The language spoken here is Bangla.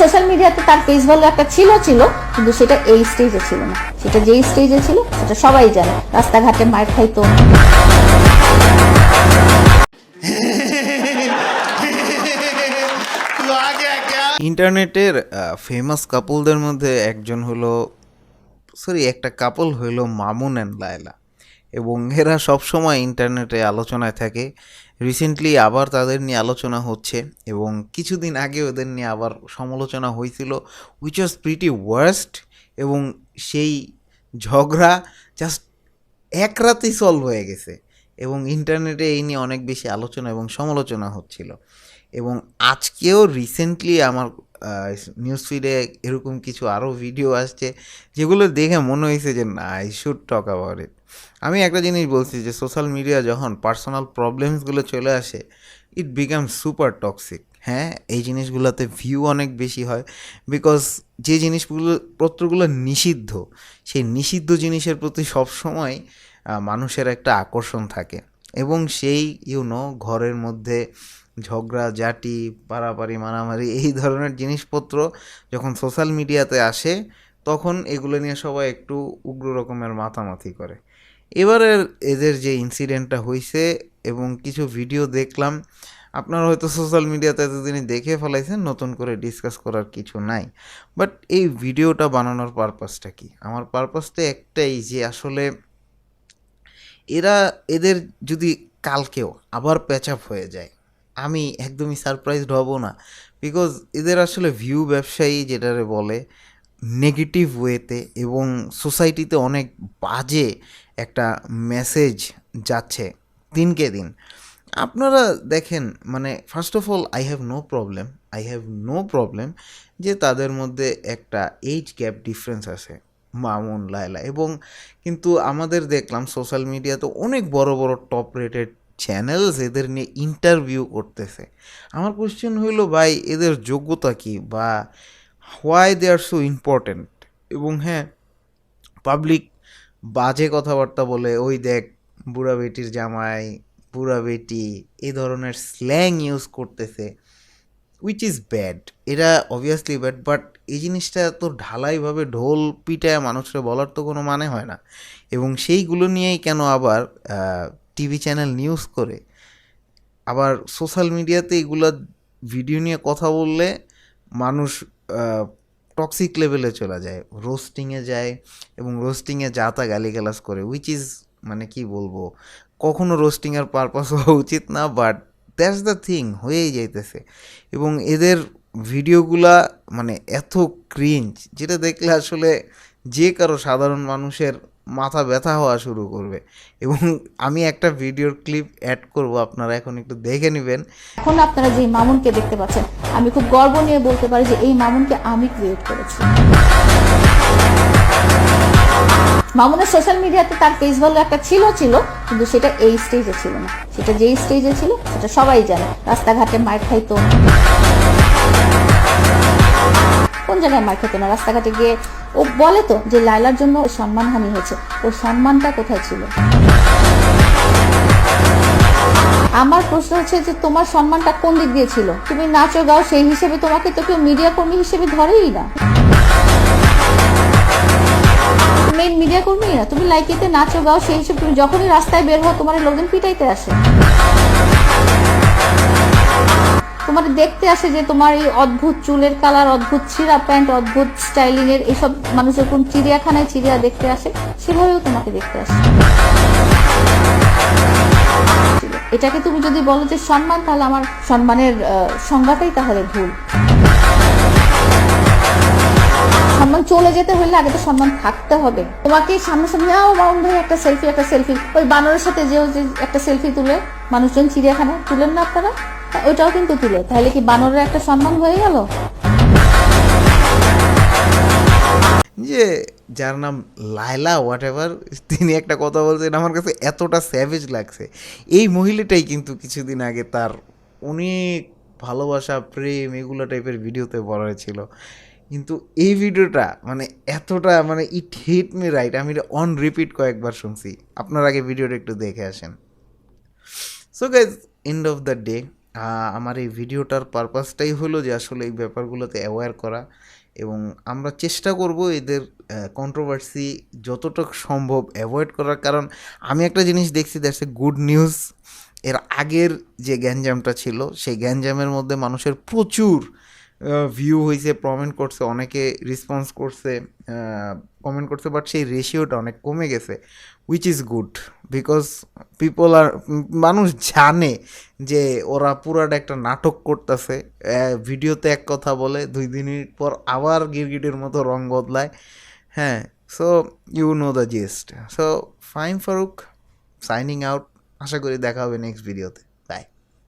সোশ্যাল মিডিয়াতে তার ফেস ভ্যালু একটা ছিল ছিল, কিন্তু সেটা এই স্টেজে ছিল না। সেটা যেই স্টেজে ছিল, সেটা সবাই জানে। রাস্তাঘাটে মার খাইতো। ইন্টারনেটের ফেমাস কাপলদের মধ্যে একজন হলো সরি একটা কাপল হইল মামুন অ্যান্ড লায়লা। এবং এরা সবসময় ইন্টারনেটে আলোচনায় থাকে। রিসেন্টলি আবার তাদের নিয়ে আলোচনা হচ্ছে এবং কিছুদিন আগে ওদের নিয়ে আবার সমালোচনা হয়েছিল উইচ ওয়াজ প্রিটি ওয়ার্স্ট এবং সেই ঝগড়া জাস্ট এক রাতেই সলভ হয়ে গেছে এবং ইন্টারনেটে এই নিয়ে অনেক বেশি আলোচনা এবং সমালোচনা হচ্ছিল। এবং আজকেও রিসেন্টলি আমার নিউজ ফিডে এরকম কিছু আরও ভিডিও আসছে যেগুলো দেখে মনে হয়েছে যে, না I should talk about it আমি একটা জিনিস বলছি যে সোশ্যাল মিডিয়া যখন পার্সোনাল প্রবলেমসগুলো চলে আসে ইট বিকাম সুপার টক্সিক হ্যাঁ এই জিনিসগুলোতে ভিউ অনেক বেশি হয় বিকজ যে জিনিসগুলো, পত্রগুলো নিষিদ্ধ, সেই নিষিদ্ধ জিনিসের প্রতি সবসময় মানুষের একটা আকর্ষণ থাকে এবং সেই ইউনো ঘরের মধ্যে ঝগড়া, জাটি, পারাপারি, মারামারি, এই ধরনের জিনিসপত্র যখন সোশ্যাল মিডিয়াতে আসে, তখন এগুলো নিয়ে সবাই একটু উগ্র রকমের মাতামাতি করে। এবারের এদের যে ইনসিডেন্টটা হয়েছে এবং কিছু ভিডিও দেখলাম, আপনারা হয়তো সোশ্যাল মিডিয়াতে এতদিনই দেখে ফেলাইছেন, নতুন করে ডিসকাস করার কিছু নাই। বাট এই ভিডিওটা বানানোর পারপাসটা কি? আমার পারপাসটা একটাই যে আসলে এরা, এদের যদি কালকেও আবার প্যাচ আপ হয়ে যায়, আমি একদমই সারপ্রাইজড হব না। বিকজ এদের আসলে ভিউ ব্যবসায়ী যেটারে বলে নেগেটিভ ওয়েতে এবং সোসাইটিতে অনেক বাজে একটা মেসেজ যাচ্ছে দিনকে দিন। আপনারা দেখেন মানে first of all I have no problem I have no problem যে তাদের মধ্যে একটা এইজ গ্যাপ ডিফারেন্স আছে, মামুন, লায়লা। এবং কিন্তু আমাদের দেখলাম সোশ্যাল মিডিয়াতে অনেক বড় বড় টপ রেটেড চ্যানেলস এদের নিয়ে ইন্টারভিউ করতেছে। আমার কোশ্চেন হইল, ভাই, এদের যোগ্যতা কি বা why they are so important এবং হ্যাঁ পাবলিক বাজে কথাবার্তা বলে, ওই দেখ, বুড়া বেটির জামাই, বুড়া বেটি এই ধরনের স্ল্যাং ইউজ করতেছে উইচ ইজ ব্যাড এটা অবভিয়াসলি ব্যাড বাট এই জিনিসটা তো ঢালাইভাবে ঢোল পিটায় মানুষকে বলার তো কোনো মানে হয় না। এবং সেইগুলো নিয়েই কেন আবার টিভি চ্যানেল নিউজ করে? আবার সোশ্যাল মিডিয়াতে এগুলো ভিডিও নিয়ে কথা বললে মানুষ টক্সিক লেভেলে চলে যায়। রোস্টিংয়ে যায় এবং রোস্টিংয়ে যা তা গালিগালাজ করে উইচ ইজ মানে কি বলব, কখনো রোস্টিংয়ের পারপাস হওয়া উচিত না বাট দ্যাটস দ্য থিং হয়েই যাইতেছে। এবং এদের ভিডিওগুলা মানে এত ক্রিঞ্জ যেটা দেখলে আসলে যে কারও সাধারণ মানুষের মাথা ব্যথা হওয়া শুরু করবে। এবং আমি একটা ভিডিওর ক্লিপ অ্যাড করব, আপনারা এখন একটু দেখে নেবেন। এখন আপনারা যে মামুনকে দেখতে পাচ্ছেন, আমি খুব গর্ব নিয়ে বলতে পারি যে এই মামুনকে আমি ক্রিয়েট করেছি। মামুনের সোশ্যাল মিডিয়াতে তার ফেস ভ্যালু একটা ছিল ছিল, কিন্তু সেটা এই স্টেজে ছিল না। সেটা যেই স্টেজে ছিল, সেটা সবাই জানে। রাস্তাঘাটে মার খাইতো। কোন জায়গায় মার খেতো না? রাস্তাঘাটে গিয়ে ও বলে তো যে লাইলার জন্য ওর সম্মানহানি হয়েছে। ওর সম্মানটা কোথায় ছিল? আমার প্রশ্ন হচ্ছে যে তোমার সম্মানটা কোন দিক দিয়ে ছিল? তুমি নাচো, গাও, সেই হিসেবে তোমাকে তো কেউ মিডিয়া কর্মী হিসেবে ধরেই না। মেইন মিডিয়া কর্মী না। তুমি লাইকিতে নাচো, গাও, সেই হিসেবে তুমি যখনই রাস্তায় বের হও, তোমার লোকজন পিটাইতে আসে। তোমার দেখতে আসে যে তোমার এই অদ্ভুত চুলের কালার অদ্ভুত ছিঁড়া প্যান্ট, অদ্ভুত স্টাইলিং এর এইসব মানুষ যখন চিড়িয়াখানায় চিড়িয়া দেখতে আসে, সেভাবেও তোমাকে দেখতে আসে। এটাকে তুমি যদি বলো যে সম্মান, তাহলে আমার সম্মানের সংজ্ঞাটাই তাহলে ভুল। চলে যেতে হলে আগে তো সম্মান থাকতে হবে। তোমাকে সামনাসামনি আও মাউন ভাই একটা সেলফি একটা সেলফি ওই বানরের সাথে যেও যে একটা সেলফি তুলে, মানুষজন চিড়িয়াখানায় তুলেন না আপনারা? তা ওইটাও কিন্তু তুলে। তাহলে কি বানরের একটা সম্মান হয়ে গেল? যে যার নাম লায়লা হোয়াট এভার তিনি একটা কথা বলছেন, আমার কাছে এতটা স্যাভেজ লাগছে। এই মহিলাটাই কিন্তু কিছুদিন আগে তার অনেক ভালোবাসা, প্রেম, এগুলো টাইপের ভিডিওতে বলা হয়েছিল। কিন্তু এই ভিডিওটা মানে এতটা মানে ইট হিট মি রাইট আমি অন রিপিট কয়েকবার শুনছি। আপনার আগে ভিডিওটা একটু দেখে আসেন। So guys end of the day আমার এই ভিডিওটার পারপাসটাই হলো যে আসলে এই ব্যাপারগুলোতে অ্যাওয়্যার করা এবং আমরা চেষ্টা করব এদের কন্ট্রোভার্সি যতটুকু সম্ভব অ্যাভয়েড করার। কারণ আমি একটা জিনিস দেখছি দ্যাটস এ গুড নিউজ এর আগের যে গ্যাঞ্জামটা ছিল, সেই গ্যাঞ্জামের মধ্যে মানুষের প্রচুর ভিউ হয়েছে কমেন্ট করছে, অনেকে রেসপন্স করছে কমেন্ট করছে বাট সেই রেশিওটা অনেক কমে গেছে which is good because people আর মানুষ জানে যে ওরা পুরাটা একটা নাটক করতেছে ভিডিওতে এক কথা বলে, দুই দিন পর আবার গিরগিটের মতো রং বদলায় হ্যাঁ so you know the gist so fine Farooq signing out আশা করি দেখা হবে নেক্সট ভিডিওতে